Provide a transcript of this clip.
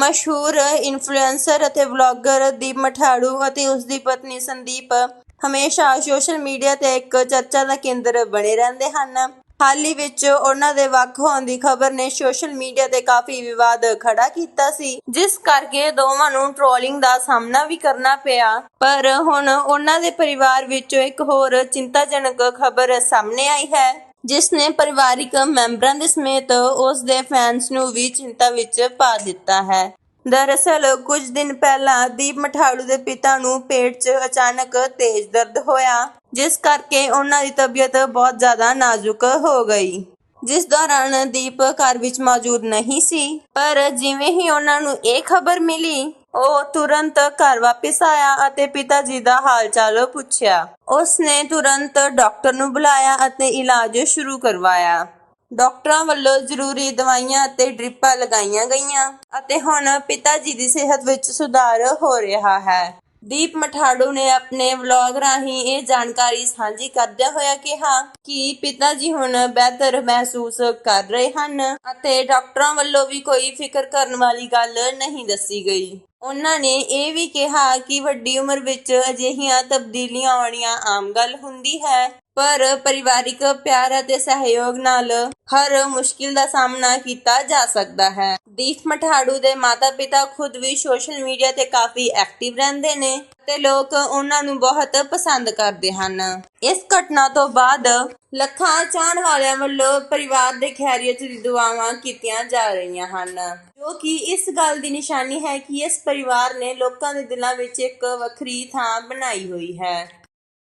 ਮਸ਼ਹੂਰ ਇਨਫਲੂਐਂਸਰ ਅਤੇ ਵਲੌਗਰ ਦੀਪ ਮਠਾੜੂ ਅਤੇ ਉਸ ਦੀ ਪਤਨੀ ਸੰਦੀਪ ਹਮੇਸ਼ਾ ਸੋਸ਼ਲ ਮੀਡੀਆ ਤੇ ਇੱਕ ਚਰਚਾ ਦਾ ਕੇਂਦਰ ਬਣੇ ਰਹਿੰਦੇ ਹਨ। ਹਾਲ ਹੀ ਵਿੱਚ ਉਹਨਾਂ ਦੇ ਵੱਖ ਹੋਣ ਦੀ ਖਬਰ ਨੇ ਸੋਸ਼ਲ ਮੀਡੀਆ ਤੇ ਕਾਫੀ ਵਿਵਾਦ ਖੜਾ ਕੀਤਾ ਸੀ, ਜਿਸ ਕਰਕੇ ਦੋਵਾਂ ਨੂੰ ਟ੍ਰੋਲਿੰਗ ਦਾ ਸਾਹਮਣਾ ਵੀ ਕਰਨਾ ਪਿਆ। ਪਰ ਹੁਣ ਉਹਨਾਂ ਦੇ ਪਰਿਵਾਰ ਵਿੱਚੋਂ ਇੱਕ ਹੋਰ ਚਿੰਤਾਜਨਕ ਖਬਰ ਸਾਹਮਣੇ ਆਈ ਹੈ। ਜਿਸ ਨੇ ਪਰਿਵਾਰਿਕ ਮੈਂਬਰਾਂ ਦੇ ਸਮੇਤ ਉਸ ਦੇ ਫੈਨਸ ਨੂੰ ਵੀ ਚਿੰਤਾ ਵਿੱਚ ਪਾ ਦਿੱਤਾ ਹੈ। ਦਰਅਸਲ, ਕੁਝ ਦਿਨ ਪਹਿਲਾਂ ਦੀਪ ਮਠਾੜੂ ਦੇ ਪਿਤਾ ਨੂੰ ਪੇਟ 'ਚ ਅਚਾਨਕ ਤੇਜ਼ ਦਰਦ ਹੋਇਆ, ਜਿਸ ਕਰਕੇ ਉਹਨਾਂ ਦੀ ਤਬੀਅਤ ਬਹੁਤ ਜ਼ਿਆਦਾ ਨਾਜ਼ੁਕ ਹੋ ਗਈ। ਜਿਸ ਦੌਰਾਨ ਦੀਪ ਘਰ ਵਿੱਚ ਮੌਜੂਦ ਨਹੀਂ ਸੀ, ਪਰ ਜਿਵੇਂ ਹੀ ਉਹਨਾਂ ਨੂੰ ਇਹ ਖਬਰ ਮਿਲੀ ਉਹ ਤੁਰੰਤ ਘਰ ਵਾਪਸ ਆਇਆ ਅਤੇ ਪਿਤਾ ਜੀ ਦਾ ਹਾਲ ਚਾਲ ਪੁੱਛਿਆ। ਉਸ ਨੇ ਤੁਰੰਤ ਡਾਕਟਰ ਨੂੰ ਬੁਲਾਇਆ ਅਤੇ ਇਲਾਜ ਸ਼ੁਰੂ ਕਰਵਾਇਆ। ਡਾਕਟਰਾਂ ਵੱਲੋਂ ਜ਼ਰੂਰੀ ਦਵਾਈਆਂ ਅਤੇ ਡ੍ਰਿਪਾਂ ਲਗਾਈਆਂ ਗਈਆਂ ਅਤੇ ਹੁਣ ਪਿਤਾ ਜੀ ਦੀ ਸਿਹਤ ਵਿੱਚ ਸੁਧਾਰ ਹੋ ਰਿਹਾ ਹੈ। ਦੀਪ ਮਠਾੜੂ ਨੇ ਆਪਣੇ ਵਲੌਗ ਰਾਹੀਂ ਇਹ ਜਾਣਕਾਰੀ ਸਾਂਝੀ ਕਰਦਿਆਂ ਹੋਇਆ ਕਿਹਾ ਕਿ ਪਿਤਾ ਜੀ ਹੁਣ ਬਿਹਤਰ ਮਹਿਸੂਸ ਕਰ ਰਹੇ ਹਨ ਅਤੇ ਡਾਕਟਰਾਂ ਵੱਲੋਂ ਵੀ ਕੋਈ ਫਿਕਰ ਕਰਨ ਵਾਲੀ ਗੱਲ ਨਹੀਂ ਦੱਸੀ ਗਈ। ਉਹਨਾਂ ਨੇ ਇਹ ਵੀ ਕਿਹਾ ਕਿ ਵੱਡੀ ਉਮਰ ਵਿੱਚ ਅਜਿਹੀਆਂ ਤਬਦੀਲੀਆਂ ਆਉਣੀਆਂ ਆਮ ਗੱਲ ਹੁੰਦੀ ਹੈ, ਪਰ ਪਰਿਵਾਰਿਕ ਪਿਆਰ ਅਤੇ ਸਹਿਯੋਗ ਨਾਲ ਹਰ ਮੁਸ਼ਕਿਲ ਦਾ ਸਾਹਮਣਾ ਕੀਤਾ ਜਾ ਸਕਦਾ ਹੈ। ਦੀਪ ਮਠਾੜੂ ਦੇ ਮਾਤਾ-ਪਿਤਾ ਖੁਦ ਵੀ ਸੋਸ਼ਲ ਮੀਡੀਆ ਤੇ ਕਾਫੀ ਐਕਟਿਵ ਰਹਿੰਦੇ ਨੇ ਤੇ ਲੋਕ ਉਹਨਾਂ ਨੂੰ ਬਹੁਤ ਪਸੰਦ ਕਰਦੇ ਹਨ। ਇਸ ਘਟਨਾ ਤੋਂ ਬਾਅਦ ਲੱਖਾਂ ਚਾਹਣ ਵਾਲਿਆਂ ਵੱਲੋਂ ਪਰਿਵਾਰ ਦੇ ਖੈਰੀਅਤ ਦੀ ਦੁਆਵਾਂ ਕੀਤੀਆਂ ਜਾ ਰਹੀਆਂ ਹਨ। ਜੋ ਕਿ ਇਸ ਗੱਲ ਦੀ ਨਿਸ਼ਾਨੀ ਹੈ ਕਿ ਇਸ ਪਰਿਵਾਰ ਨੇ ਲੋਕਾਂ ਦੇ ਦਿਲਾਂ ਵਿੱਚ ਇੱਕ ਵੱਖਰੀ ਥਾਂ ਬਣਾਈ ਹੋਈ ਹੈ।